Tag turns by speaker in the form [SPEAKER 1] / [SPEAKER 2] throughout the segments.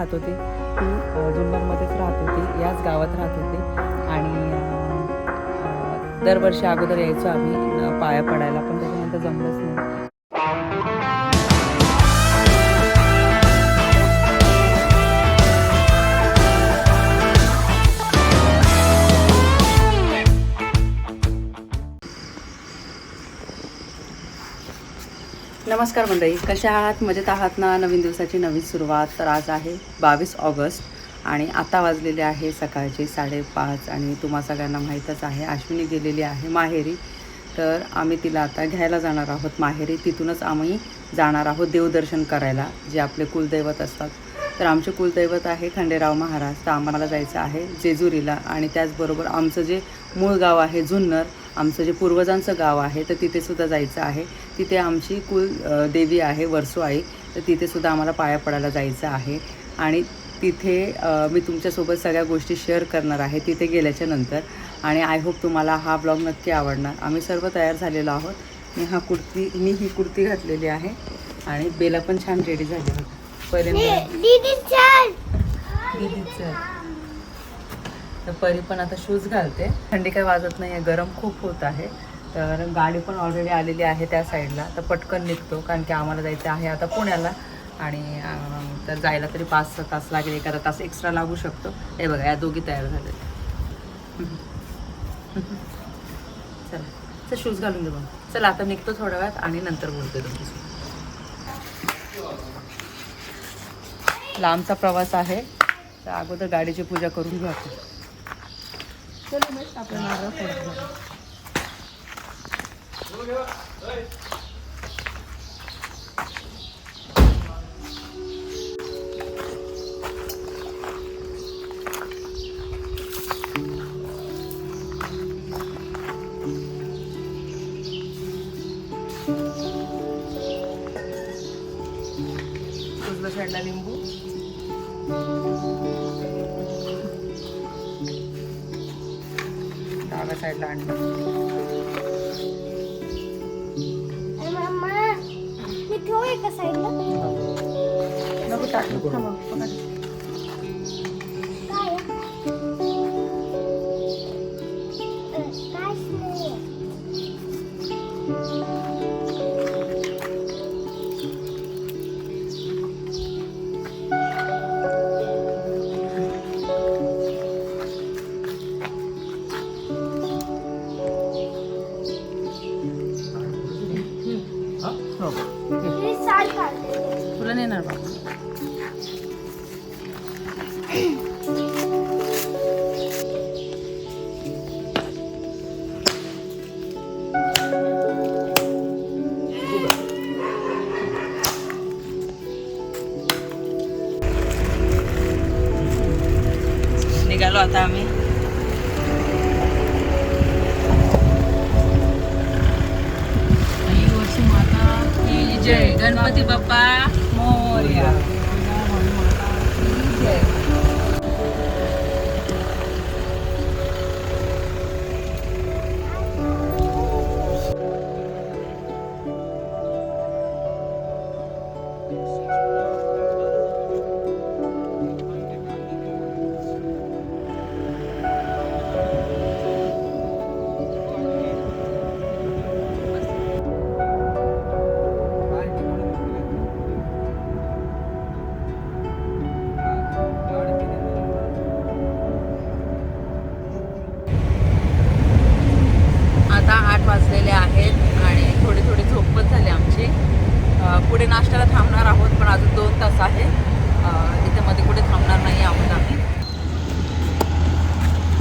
[SPEAKER 1] राहत होते. ती जुन्नरमध्येच राहत होती याच गावात राहत होते. आणि दरवर्षी अगोदर यायचो आम्ही पाया पडायला पण त्याच्यानंतर जमलंच नाही. नमस्कार मंडळी कशा आहात? मजेत आहात ना? नवीन दिवसाची नवीन सुरुवात. तर आज आहे बावीस ऑगस्ट आणि आता वाजलेले आहे सकाळचे साडेपाच आणि तुम्हा सगळ्यांना माहीतच आहे अश्विनी गेलेली आहे माहेरी. तर आम्ही तिला आता घ्यायला जाणार आहोत माहेरी. तिथूनच आम्ही जाणार आहोत देवदर्शन करायला जे आपले कुलदैवत असतात. तर आमचे कुलदैवत आहे खंडेराव महाराज. तर आम्हाला जायचं आहे जेजुरीला आणि त्याचबरोबर आमचं जे मूळ गाव आहे जुन्नर आमचं जे पूर्वजांचं गाव आहे तर तिथेसुद्धा जायचं आहे. तिथे आमची कुल देवी आहे वर्सोआई तर तिथेसुद्धा आम्हाला पाया पडायला जायचं आहे. आणि तिथे मी तुमच्यासोबत सगळ्या गोष्टी शेअर करणार आहे तिथे गेल्याच्यानंतर. आणि आय होप तुम्हाला हा ब्लॉग नक्की आवडणार. आम्ही सर्व तयार झालेलो आहोत. मी हा कुर्ती मी ही कुर्ती घातलेली आहे. आणि बेला पण छान रेडी झाली होती तर परी पण आता शूज घालते. थंडी काही वाजत नाही आहे गरम खूप होत आहे. तर गाडी पण ऑलरेडी आलेली आहे त्या साईडला तर पटकन निघतो कारण की आम्हाला जायचं आहे आता पुण्याला. आणि तर जायला तरी पाच सहा तास लागेल एखादा तास एक्स्ट्रा लागू शकतो. हे बघा या दोघी तयार झाले चला. चल शूज घालून दे मग चला आता निघतो थोड्या वेळात आणि नंतर बोलते तुमच्यासोबत. लांबचा प्रवास आहे. तर अगोदर गाडीची पूजा करून घ्या आपण. चलो आपल्या नारळ उजव्या साईडला लिंबू. डाव्या साईडला अंडा
[SPEAKER 2] मम्मा मी ठेवू एका साईडला
[SPEAKER 1] नको टाकलं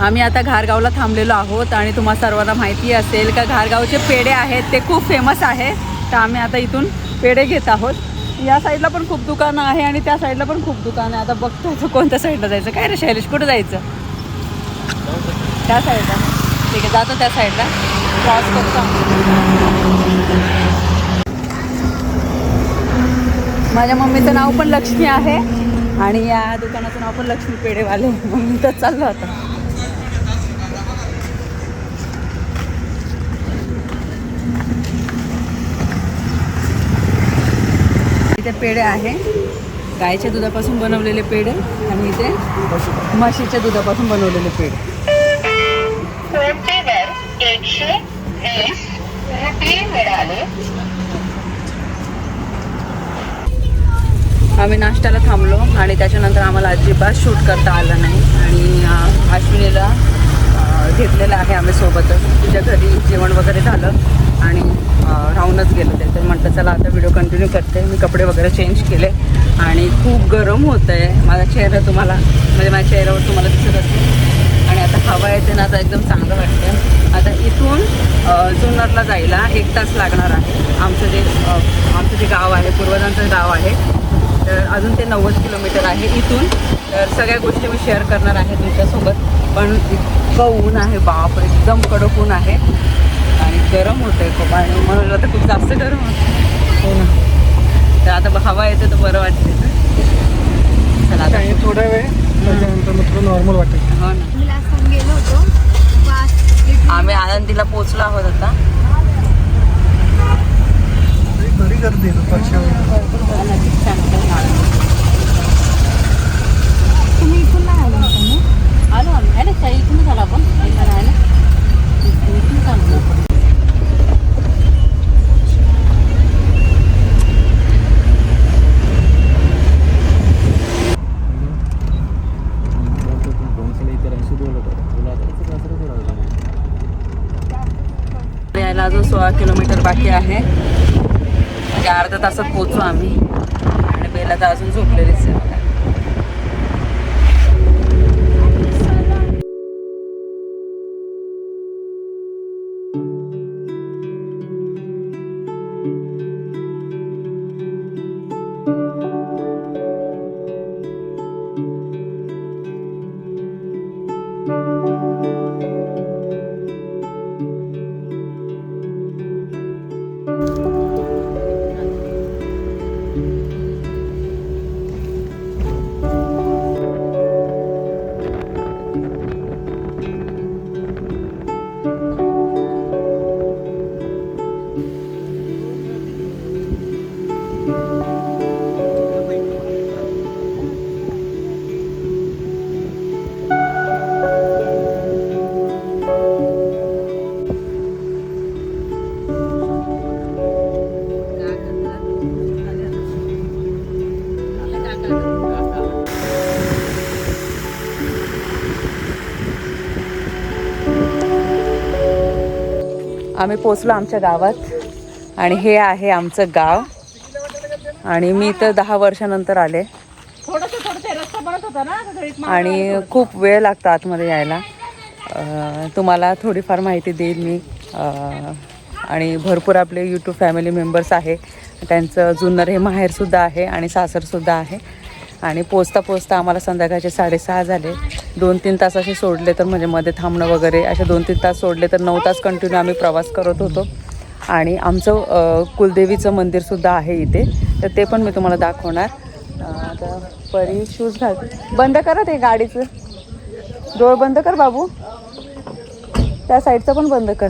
[SPEAKER 1] आम्ही आता घारगावला थांबलेलो आहोत आणि तुम्हा सर्वांना माहिती असेल का घारगावचे पेढे आहेत ते खूप फेमस आहे. तर आम्ही आता इथून पेढे घेत आहोत. या साईडला पण खूप दुकानं आहे आणि त्या साईडला पण खूप दुकानं आहे. आता बघतो इथं कोणत्या साईडला जायचं. काय रे शैलेश कुठं जायचं? त्या साईडला. ठीक आहे जातो त्या साईडला. क्रॉस करतो माझ्या मम्मीचं नाव पण लक्ष्मी आहे आणि या दुकानाचं नाव पण लक्ष्मी पेढेवाले. मम्मी तर चाललं आता. इथे पेढे आहे. गायच्या दुधापासून बनवलेले पेढे आणि इथे म्हशीच्या दुधापासून बनवलेले पेढे.
[SPEAKER 3] फोनपेवर एकशे वीस रुपये मिळाले?
[SPEAKER 1] आम्ही नाश्त्याला थांबलो आणि त्याच्यानंतर आम्हाला अजिबात शूट करता आलं नाही. आणि अश्विनीला घेतलेलं आहे आम्ही सोबतच. तुझ्या घरी जेवण वगैरे झालं. आणि राहूनच गेलं ते. तर म्हटलं चला आता व्हिडिओ कंटिन्यू करते. मी कपडे वगैरे चेंज केले आणि खूप गरम होतं आहे माझा चेहरा तुम्हाला म्हणजे माझ्या चेहऱ्यावर तुम्हाला दिसत असेल. आणि आता हवा येते ना आता एकदम चांगलं वाटतं आता इथून जुन्नरला जायला एक तास लागणार आहे. आमचं जे आमचं जे गाव आहे पूर्वजांचं गाव आहे तर अजून ते नव्वद किलोमीटर आहे इथून. तर सगळ्या गोष्टी मी शेअर करणार आहे तुमच्यासोबत. पण इतकं ऊन आहे बाप एकदम कडक ऊन आहे. आणि गरम होतं आहे खूप आणि म्हणून आता खूप जास्त गरम होतं हो ना. तर आता हवा येते तर बरं वाटते चला आता.
[SPEAKER 4] काही थोडा वेळ त्याच्यानंतर मग थोडं नॉर्मल वाटेल.
[SPEAKER 1] हो ना.
[SPEAKER 2] मी लास्ट टाइम गेलो होतो.
[SPEAKER 1] आम्ही आनंदीला पोचलो आहोत आता.
[SPEAKER 4] घरी गर्दी वेळी
[SPEAKER 2] तुम्ही इथून नाही आलो
[SPEAKER 1] आलो आम्ही. आहे ना ताई इथूनच आलो आपण. इथं आहे ना? इथूनच आलो यायला अजून सोळा किलोमीटर बाकी आहे. म्हणजे अर्ध्या तासात पोचू आम्ही. आणि बेला तर अजून झोपलेलीच आहे. बघा. आम्ही पोचलो आमच्या गावात आणि हे आहे आमचं गाव. आणि मी तर दहा वर्षानंतर आले. आणि खूप वेळ लागतो आतमध्ये यायला. तुम्हाला थोडीफार माहिती देईल मी. आणि भरपूर आपले यूट्यूब फॅमिली मेंबर्स आहे. त्यांचं जुन्नर हे माहेरसुद्धा आहे आणि सासरसुद्धा आहे. आणि पोचता पोचता आम्हाला संध्याकाळचे साडेसहा झाले. दोन तीन तास असे सोडले तर म्हणजे मध्ये थांबणं वगैरे असे दोन तीन तास सोडले तर नऊ तास कंटिन्यू आम्ही प्रवास करत होतो. आणि आमचं कुलदेवीचं मंदिरसुद्धा आहे इथे. तर ते पण मी तुम्हाला दाखवणार. आता परी शूज घाल. बंद करा ते गाडीचं. डोळ बंद कर बाबू. त्या साईडचं पण बंद कर.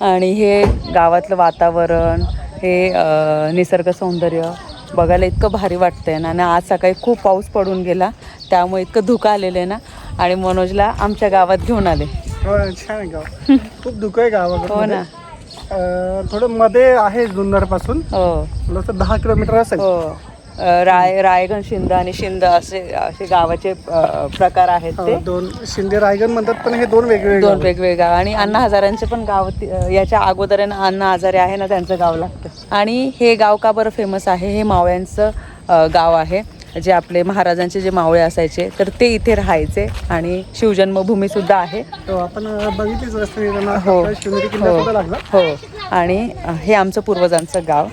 [SPEAKER 1] आणि हे गावातलं वातावरण हे निसर्ग सौंदर्य बघायला इतकं भारी वाटतंय ना. आणि आज सकाळी खूप पाऊस पडून गेला त्यामुळे इतकं धुकं आलेलं आहे ना. आणि मनोजला आमच्या गावात घेऊन आले.
[SPEAKER 4] हो छान आहे गाव. खूप दुःख आहे गावाकडे.
[SPEAKER 1] हो ना.
[SPEAKER 4] थोडं मध्ये आहे जुन्नरपासून
[SPEAKER 1] हो.
[SPEAKER 4] वाटतं दहा किलोमीटर असेल.
[SPEAKER 1] हो. राय रायगण शिंद आणि शिंद असे असे गावाचे प्रकार आहेत
[SPEAKER 4] हो,
[SPEAKER 1] ते
[SPEAKER 4] दोन शिंदे रायगड म्हणतात पण हे दोन वेगवेगळे
[SPEAKER 1] दोन. वेगवेगळे गाव. आणि अण्णा हजारांचे पण गाव याच्या अगोदर अण्णा हजारे आहे ना त्यांचं गाव लागतं. आणि हे गाव का बरं फेमस आहे? हे मावळ्यांचं गाव आहे. जे आपले महाराजांचे जे मावळे असायचे तर ते इथे राहायचे. आणि शिवजन्मभूमी सुद्धा आहे.
[SPEAKER 4] हो, आपण
[SPEAKER 1] हो. हो. हो. आणि हे आमचं पूर्वजांचं गाव.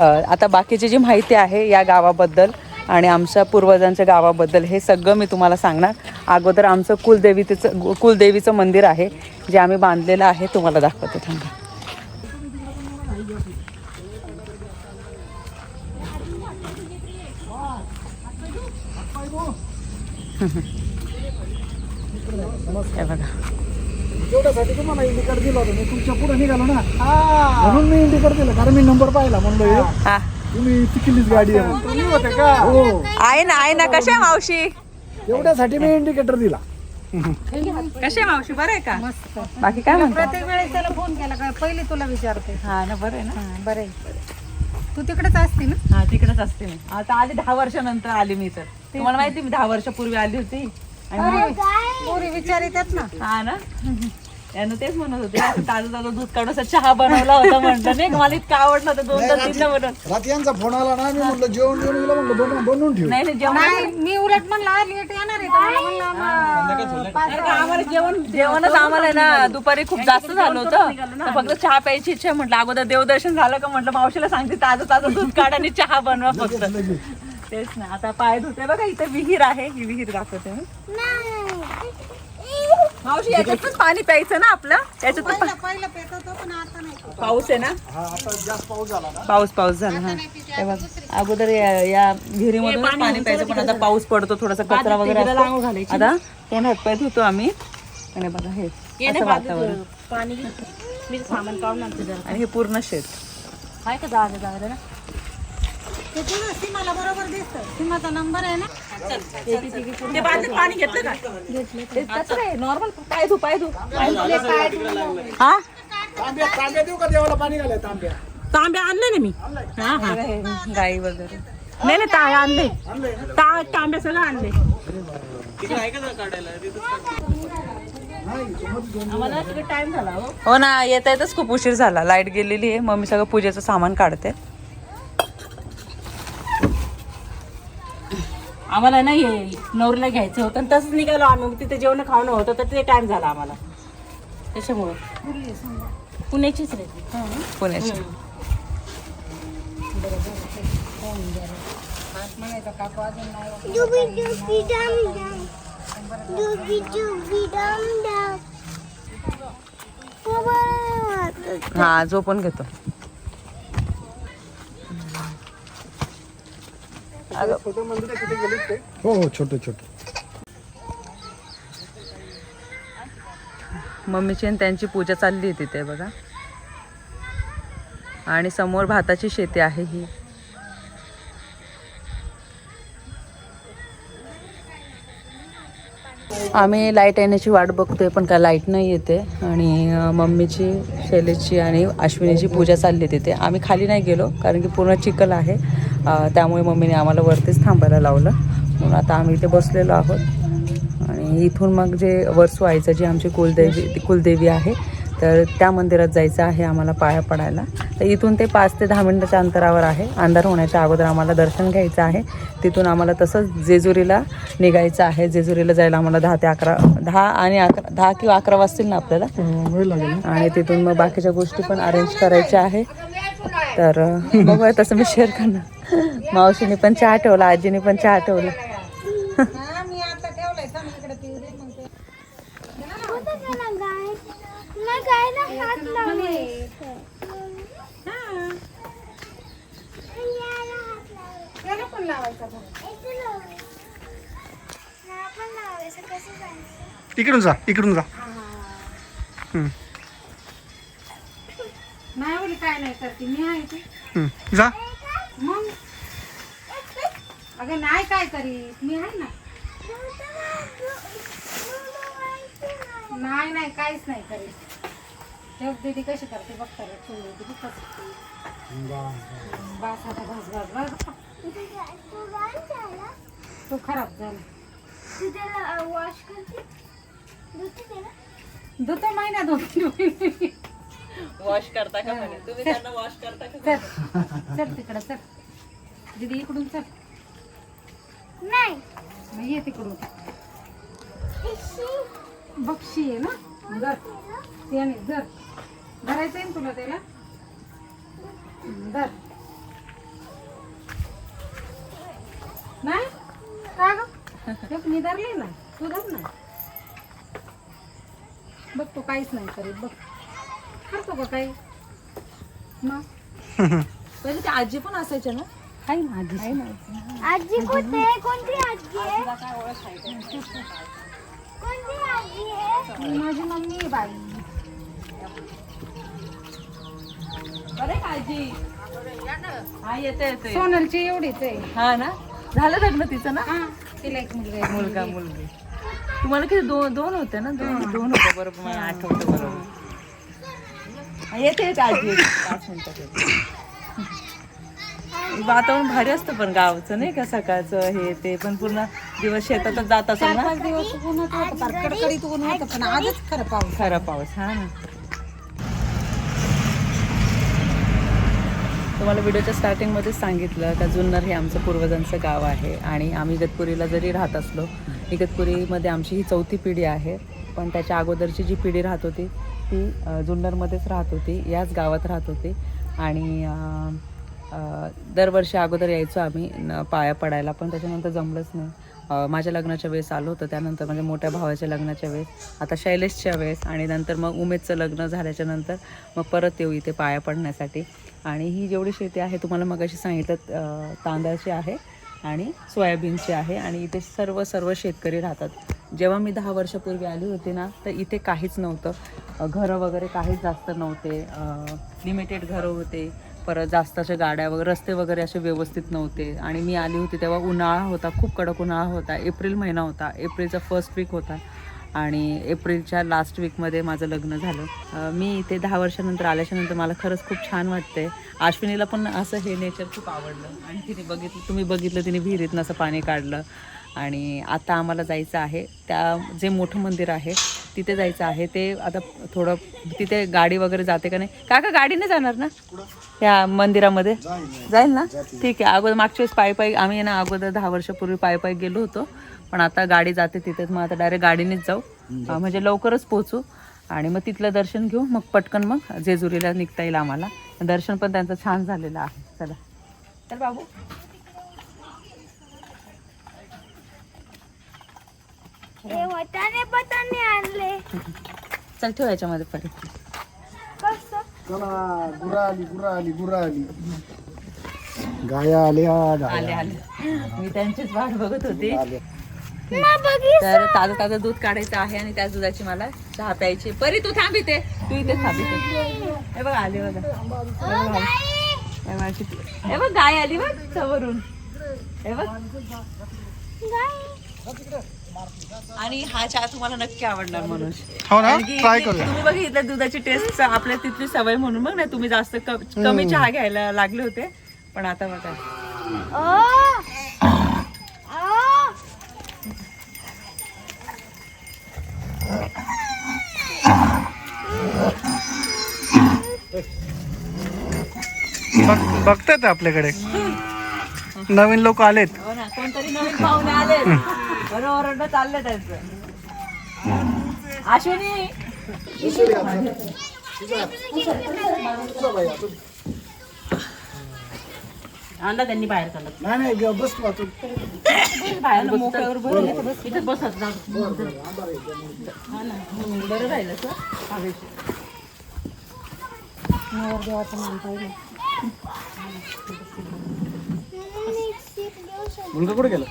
[SPEAKER 1] आता बाकीची जी माहिती आहे या गावाबद्दल आणि आमच्या पूर्वजांच्या गावाबद्दल हे सगळं मी तुम्हाला सांगणार. अगोदर आमचं कुलदेवीचं कुलदेवीचं मंदिर आहे जे आम्ही बांधलेलं आहे तुम्हाला दाखवते थांबा. हे बघा.
[SPEAKER 4] एवढ्यासाठी तुम्हाला इंडिकेट दिलं होतं मी तुमच्यापुढे निघालो ना. म्हणून मी इंडिकेट दिलं कारण मी नंबर पाहिला म्हणलो तुम्ही तिकीलीच गाडी आहे. होते का? हो.
[SPEAKER 1] आहे ना आहे ना कशा आहे मावशी?
[SPEAKER 4] एवढ्यासाठी मी इंडिकेटर दिला.
[SPEAKER 1] कशा आहे मावशी? बरं आहे का? बाकी काय म्हणतो?
[SPEAKER 2] प्रत्येक वेळेस त्याला फोन केला का? पहिले तुला विचारते.
[SPEAKER 1] हा ना बरं आहे ना.
[SPEAKER 2] बरं आहे. तू तिकडेच असते ना?
[SPEAKER 1] हा तिकडेच असते मी. आता आली दहा वर्षानंतर आली मी तर. तुम्हाला माहिती मी दहा वर्षापूर्वी आली होती. आणि
[SPEAKER 2] पोरी विचार येतात ना.
[SPEAKER 1] हा ना? यानं तेच म्हणत होते असं ताजं ताजं दूध काढून असं चहा बनवला होता नाही का? मला इतकं आवडलं होतं दोनदा तीनदा बनवून
[SPEAKER 4] रात्री यांचा फोन आला ना मी म्हटलं जेवण जेवण गेलं बनवून बनवून ठेव.
[SPEAKER 1] नाही नाही जेवण
[SPEAKER 2] नाही मी उलट म्हणला लेट येणार आहे. तर मला म्हणलं, मग पाच
[SPEAKER 1] नाही का, आम्हाला जेवण जेवणच आम्हाला आहे ना दुपारी खूप जास्त झालं होतं. तर फक्त चहा प्यायची इच्छा. म्हटलं अगोदर देवदर्शन झालं का म्हटलं मावशीला सांगते ताजं ताजं दूध काढ आणि चहा बनवा फक्त. तेच ना आता पाय धुते बघा इथे विहीर आहे. ही विहीर दाखवते मी. मावशी याच्यातच पाणी प्यायचं ना आपलं? याच्यातच पा-
[SPEAKER 2] पहिलं पहिलं पेत होतो पण आता नाही
[SPEAKER 1] पाऊस आहे ना?
[SPEAKER 4] हा आता जास्त पाऊस झाला ना.
[SPEAKER 1] पाऊस पाऊस झाला हा. हे बघ, अगोदर या या विहिरीमधून पाणी प्यायचं पण आता पाऊस पडतो थोडासा कचरा वगैरे असतो. आता तोंड हात पाय धुतो आम्ही. आणि बघा हे असं वातावरण.
[SPEAKER 2] पाणी. मी सामान आणते जरा.
[SPEAKER 1] आणि हे पूर्ण शेत.
[SPEAKER 2] आहे का जागा जागा ना? ते सीमाला बरोबर दिसतं. सीमाचा नंबर आहे ना?
[SPEAKER 1] ते पाणी घेतलं का? ते कचरा आहे नॉर्मल पाय धु पाय धु. हा?
[SPEAKER 4] तांब्या तांब्या देऊ का देवाला पाणी घालाय तांब्या?
[SPEAKER 2] तांबे आणले ना मी. हा हा.
[SPEAKER 1] गाई वगैरे.
[SPEAKER 2] नाही नाही ताय आणले. ता तांबे सगळं आणले.
[SPEAKER 1] आम्हाला टाइम झाला हो ना येता येतच खूप उशीर झाला. लाइट गेलेली आहे. मम्मी सगळं पूजेचं सामान काढते.
[SPEAKER 2] आम्हाला नाही नवरीला घ्यायचं होतं. आणि तसंच निघालो आम्ही. तिथे जेवण खावणं होतं तर ते टाइम झाला आम्हाला. त्याच्यामुळं. पुण्याचीच रे
[SPEAKER 1] पुण्याची. हा जो पण घेतो.
[SPEAKER 4] छोटे मंदिर कुठे गेले ते. हो हो छोटे छोटे.
[SPEAKER 1] मम्मीची आणि त्यांची पूजा चालली आहे तिथे बघा. आणि समोर भाताची शेती आहे ही. आम्ही लाइट येण्याची वाट बघतोय पण काय लाइट नाही येते. आणि मम्मीची शैलेशची आणि अश्विनीची पूजा चालली आहे तिथे. आम्ही खाली नाही गेलो कारण की पूर्ण चिखल आहे. त्यामुळे मम्मीने आम्हाला वरतीच थांबायला लावलं. म्हणून आता आम्ही इथे बसलेलो आहोत. आणि इथून मग जे वरसू आईचं जी आमची कुलदेवी ती कुलदेवी आहे तर त्या मंदिरात जायचं आहे आम्हाला पाया पडायला. तर इथून ते पाच ते दहा मिनिटाच्या अंतरावर आहे. अंधार होण्याच्या अगोदर आम्हाला दर्शन घ्यायचं आहे. तिथून आम्हाला तसंच जेजुरीला निघायचं आहे. जेजुरीला जायला आम्हाला दहा ते अकरा दहा आणि अकरा दहा किंवा अकरा वाजतील ना आपल्याला.
[SPEAKER 4] हो. आणि
[SPEAKER 1] तिथून मग बाकीच्या गोष्टी पण अरेंज करायच्या आहे. तर बघूया तसं मी शेअर करणार. मावशीने पण चहा ठेवला आजीने पण चहा ठेवला.
[SPEAKER 2] मी आता ठेवलंय थांब इकडे ती उद्या मग ते- त्याला पण लावायचा बघ.
[SPEAKER 4] इकडून जा इकडून जा. हम्म,
[SPEAKER 2] नाही काय नाही करते मी आहे.
[SPEAKER 4] जा.
[SPEAKER 2] मग? अगं नाही काय करीत मी आहे ना. नाही नाही काहीच नाही करीत ठेव दीदी कशी करते बघता रे, बघ कशी. बस आता बस बस बस. तू खराब झाला. धुतो महिना धुतो
[SPEAKER 1] वॉश करता का म्हणे? तुम्ही त्यांना वॉश करता का
[SPEAKER 2] चल. चल तिकडं चल. दीदी इकडून चल. मग ये तिकडून. बक्षी आहे ना? धर. त्याने धर. धरायचं आहे ना तुला त्याला? धर. नाही? का ग. मी धरले ना. तू धर ना. बघ तू काहीच नाही करीत. बघ. करतो का काही? मग?
[SPEAKER 1] पहिले ते आजी पण असायच्या ना?
[SPEAKER 2] आहे ना आधी आहे ना.
[SPEAKER 5] आजी कुठे? कोणती आजी आहे? कोणती आजी आहे?
[SPEAKER 2] माझी मम्मी आहे बाई.
[SPEAKER 1] हा येते येते.
[SPEAKER 6] सोनलची एवढीच आहे.
[SPEAKER 1] हा ना? झालं लग्न तिचं ना?
[SPEAKER 6] हा तिला एक मुलगा आहे.
[SPEAKER 1] मुलगा मुलगी. तुम्हाला किती दोन दोन होते ना? दोन दोन होते बरोबर मला आठवतं बरोबर. येते आजी. पाच मिनिटात. वातावरण भारी असतं पण गावचं नाही का सकाळचं हे ते पण पूर्ण दिवस शेतातच जात असेल ना
[SPEAKER 6] पाच दिवस ऊनच होतं फार कडकडीत ऊन होतं पण आजच खरं पाऊस
[SPEAKER 1] खरा पाऊस हा ना तुम्हाला व्हिडिओच्या स्टार्टिंगमध्येच सांगितलं का जुन्नर हे आमचं पूर्वजांचं गाव आहे आणि आम्ही इगतपुरीला जरी राहत असलो इगतपुरीमध्ये आमची ही चौथी पिढी आहे पण त्याच्या अगोदरची जी पिढी राहत होती ती जुन्नरमध्येच राहत होती याच गावात राहत होती. आणि दरवर्षी अगोदर यायचो आम्ही न पाया पडायला पण त्याच्यानंतर जमलंच नाही. माझ्या लग्नाच्या वेळेस आलो होतं त्यानंतर माझ्या मोठ्या भावाच्या लग्नाच्या वेळेस आता शैलेशच्या वेळेस आणि नंतर मग उमेदचं लग्न झाल्याच्यानंतर मग परत येऊ इथे पाया पडण्यासाठी. आणि ही जेवढी शेती आहे तुम्हाला मगाशी सांगितलं तांदळाची आहे. आणि सोयाबीनची आहे आणि इथे सर्व सर्व शेतकरी राहतात. जेव्हा मी दहा वर्षापूर्वी आली होती ना तर इथे काहीच नव्हतं. घरं वगैरे काहीच जास्त नव्हते. लिमिटेड घरं होते. परत जास्त अशा गाड्या वगैरे रस्ते वगैरे असे व्यवस्थित नव्हते. आणि मी आली होती तेव्हा उन्हाळा होता खूप कडक उन्हाळा होता. एप्रिल महिना होता. एप्रिलचा फर्स्ट वीक होता. आणि एप्रिलच्या लास्ट वीकमध्ये माझं लग्न झालं. मी इथे दहा वर्षानंतर आल्याच्यानंतर मला खरंच खूप छान वाटतंय. अश्विनीला पण असं हे नेचर खूप आवडलं. आणि तिने बघितलं तुम्ही बघितलं तिने विहिरीतनं असं पाणी काढलं. आणि आता आम्हाला जायचं आहे. त्या जे मोठं मंदिर आहे तिथे जायचं आहे. ते आता थोडं तिथे गाडी वगैरे जाते का नाही? काका गाडीने जाणार ना? या मंदिरामध्ये? जाईल ना? ठीक आहे. अगोदर मागच्या वेळेस पायी पायी आम्ही ना अगोदर दहा वर्षापूर्वी पायी पायी गेलो होतो. पण आता गाडी जाते तिथेच. मग आता डायरेक्ट गाडीनेच जाऊ. म्हणजे लवकरच पोचू आणि मग तिथलं दर्शन घेऊ. मग पटकन मग जेजुरीला निघता येईल आम्हाला. दर्शन पण त्यांचं छान झालेलं आहे. चला. तर बाबू.
[SPEAKER 5] हे आणले.
[SPEAKER 1] चल ठेव याच्यामध्ये परत
[SPEAKER 4] गुरा आली गुरा आली गुरा आली गाया आल्या गाया.
[SPEAKER 1] आले आले मी त्यांचीच वाट बघत होती.
[SPEAKER 4] आल्या.
[SPEAKER 1] तर ताजं ताजं दूध काढायचं आहे आणि त्याच दुधाची मला चहा प्यायची. परी तू थांब इथे. तू इथे थांब इथे. हे बघ आले बघा. हे बघ, गाय आली बघ समोरून. हे बघ. आणि हा चहा तुम्हाला नक्की आवडणार म्हणून.
[SPEAKER 4] हो
[SPEAKER 1] तुम्ही बघितलं दुधाची टेस्ट आपल्या तिथली सवय म्हणून बघ ना तुम्ही जास्त कमी चहा घ्यायला लागले होते. पण आता बघा.
[SPEAKER 4] बघ- बघतायत आपल्याकडे. नवीन लोक आलेत.
[SPEAKER 1] हो ना कोणतरी नवीन पाहुणे आले बरोबर चाललं त्यांचं. अश्विनी
[SPEAKER 2] आणला त्यांनी बाहेर काढलं.
[SPEAKER 4] नाही नाही बस वाचून.
[SPEAKER 1] बाहेर मोकळ्यावर बसले.
[SPEAKER 2] इथं बसत जा
[SPEAKER 1] हा ना. हम्म, बरं राहिलं सर.
[SPEAKER 4] मुलगा कुठे गेला?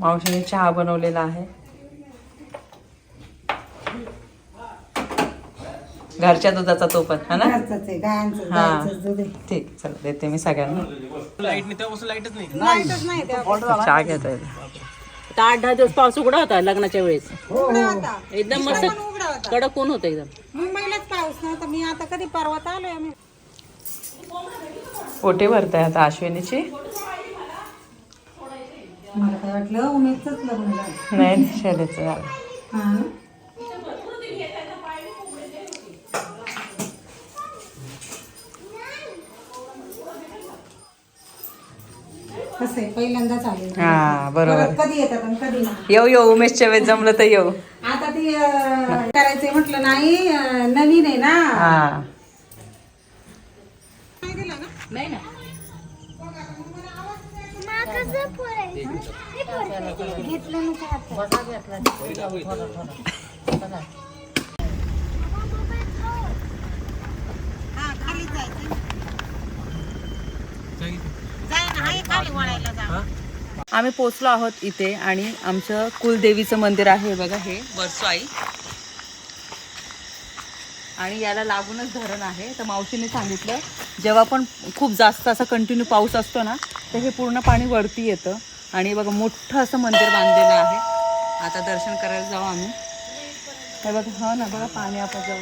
[SPEAKER 1] मावशीने चहा बनवलेला आहे. घरच्या दुधाचा तो पण हा ना? हा. ठीक चल देते मी सगळ्यांना. चहा घेता येईल
[SPEAKER 2] आता आठ दहा दिवस पाऊस उघडा होता लग्नाच्या वेळेस. एकदम मस्त कडक ऊन होतं एकदम.
[SPEAKER 6] मुंबईलाच पाऊस नव्हता मी आता कधी परवात आलोय आम्ही.
[SPEAKER 1] पोटे भरताय आता अश्विनीची?
[SPEAKER 6] मला काय वाटलं उमेदच लग्न झालं.
[SPEAKER 1] नाही शैलेचं झालं.
[SPEAKER 6] हा? ना? कसं आहे पहिल्यांदाच आले
[SPEAKER 1] हा बरोबर.
[SPEAKER 6] परत कधी येतात आणि कधी नाही.
[SPEAKER 1] येऊ येऊ उमेशच्या वेळेस जमलं तर येऊ.
[SPEAKER 6] आता ती अं, करायचंय म्हटलं नाही अं, नवीन आहे ना.
[SPEAKER 1] हा.
[SPEAKER 2] नाही
[SPEAKER 1] आम्ही पोचलो आहोत इथे आणि आमचं कुलदेवीचं मंदिर आहे बघा हे वर्सू आणि याला लागूनच धरण आहे. तर मावशीने सांगितलं जेव्हा पण खूप जास्त असा कंटिन्यू पाऊस असतो ना तर हे पूर्ण पाणी वरती येतं. आणि बघा मोठं असं मंदिर बांधलेलं आहे. आता दर्शन करायला जाऊ आम्ही. हे बघा हो ना बघा पाणी आपण जाऊ.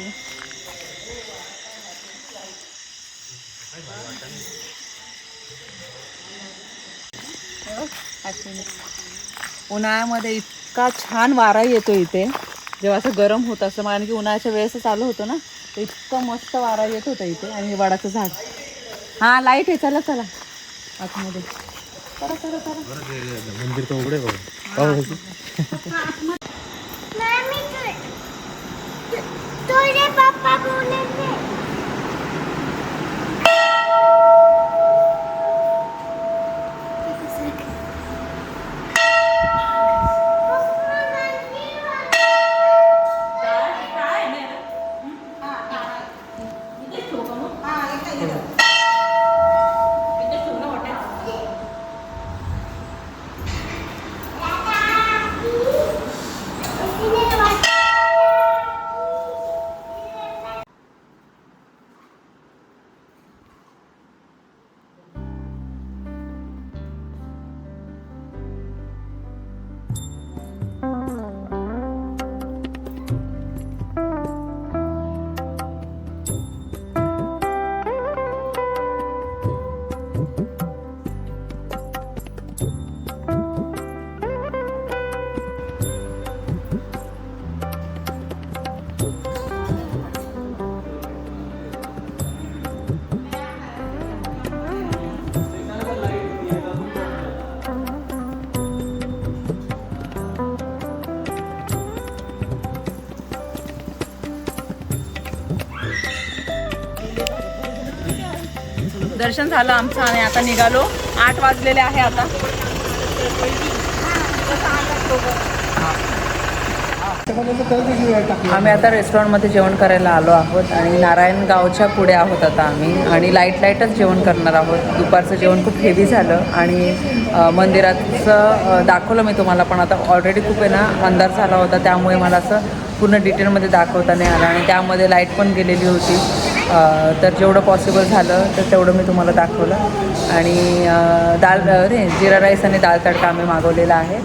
[SPEAKER 1] हे. उन्हाळ्यामध्ये इतका छान वारा येतो इथे. जेव्हा असं गरम होत असतं कारण की उन्हाळ्याच्या वेळेस चालू होतं ना तर इतकं मस्त वारा येत होता इथे आणि हे वडाचं झाड. हा लाइट आहे. चला चला. आतमध्ये. चला चला चला.
[SPEAKER 4] मंदिर तर उघडे
[SPEAKER 1] दर्शन झालं आमचं आणि आता निघालो. आठ वाजलेले आहे आता. आम्ही आता रेस्टॉरंटमध्ये जेवण करायला आलो आहोत आणि नारायण गावच्या पुढे आहोत आता आम्ही. आणि लाइट लाईटच जेवण करणार आहोत. दुपारचं जेवण खूप हेवी झालं आणि मंदिराचं दाखवलं मी तुम्हाला पण आता ऑलरेडी खूप आहे ना अंधार झाला होता त्यामुळे मला असं पूर्ण डिटेलमध्ये दाखवता नाही आलं आणि त्यामध्ये लाइट पण गेलेली होती. तर जेवढं पॉसिबल झालं तर तेवढं मी तुम्हाला दाखवलं. आणि दाल रे जिरा राईस आणि दाल तडका आम्ही मागवलेला आहे.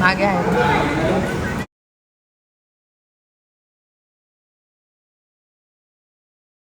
[SPEAKER 1] मागे आहे.